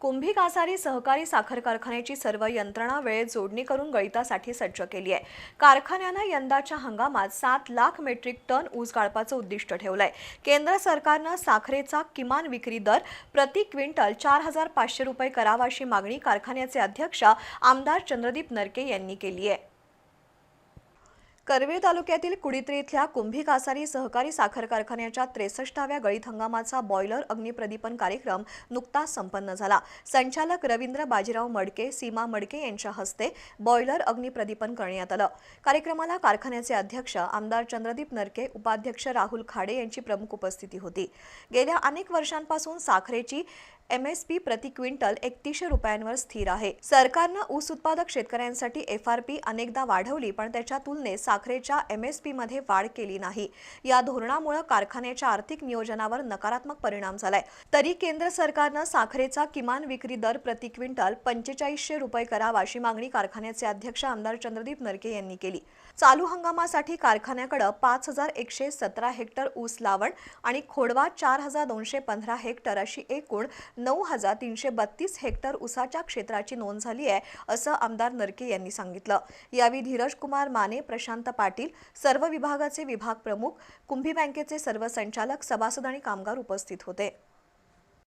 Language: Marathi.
कुंभी कासारी सहकारी साखर कारखान्याची सर्व यंत्रणा वेळेत जोडणी करून गळितासाठी सज्ज केली आहे. कारखान्यानं यंदाच्या हंगामात सात लाख मेट्रिक टन ऊस गाळपाचं उद्दिष्ट ठेवलंय. केंद्र सरकारनं साखरेचा किमान विक्री दर प्रति क्विंटल चार हजार पाचशे रुपये करावा अशी मागणी कारखान्याचे अध्यक्ष आमदार चंद्रदीप नरके यांनी केली आहे. करवीर तालुक्यातील कुडित्री इथल्या कुंभी कासारी सहकारी साखर कारखान्याच्या त्रेसष्टाव्या गळीत हंगामाचा बॉयलर अग्निप्रदीपन कार्यक्रम नुकताच संपन्न झाला. संचालक रवींद्र बाजीराव मडके सीमा मडके यांच्या हस्ते बॉयलर अग्निप्रदीपन करण्यात आलं. कार्यक्रमाला कारखान्याचे अध्यक्ष आमदार चंद्रदीप नरके उपाध्यक्ष राहुल खाडे यांची प्रमुख उपस्थिती होती. गेल्या अनेक वर्षांपासून साखरेची एमएसपी प्रति क्विंटल एकतीसशे रुपयांवर स्थिर आहे. सरकारनं ऊस उत्पादक शेतकऱ्यांसाठी एफ आर पी अनेकदा वाढवली पण त्याच्या तुलनेत साखरेच्या एम एस पी मध्ये वाढ केली नाही. या धोरणामुळे कारखान्याच्या आर्थिक नियोजनावर नकारात्मक परिणाम झालाय. तरी केंद्र सरकारनं साखरेचा किमान विक्री दर प्रति क्विंटल पंचेचाळीसशे रुपये करावा अशी मागणी कारखान्याचे अध्यक्ष आमदार चंद्रदीप नरके यांनी केली. चालू हंगामासाठी कारखान्याकडे पाच हजार एकशे सतरा हेक्टर ऊस लावण आणि खोडवा चार हजार दोनशे पंधरा हेक्टर अशी एकूण नऊ हजार तीनशे बत्तीस हेक्टर उसाच्या क्षेत्राची नोंद झाली आहे असं आमदार नरके यांनी सांगितलं. यावेळी धीरज कुमार माने प्रशांत पाटील सर्व विभागाचे विभाग प्रमुख कुंभी बँकेचे सर्व संचालक सभासद आणि कामगार उपस्थित होते.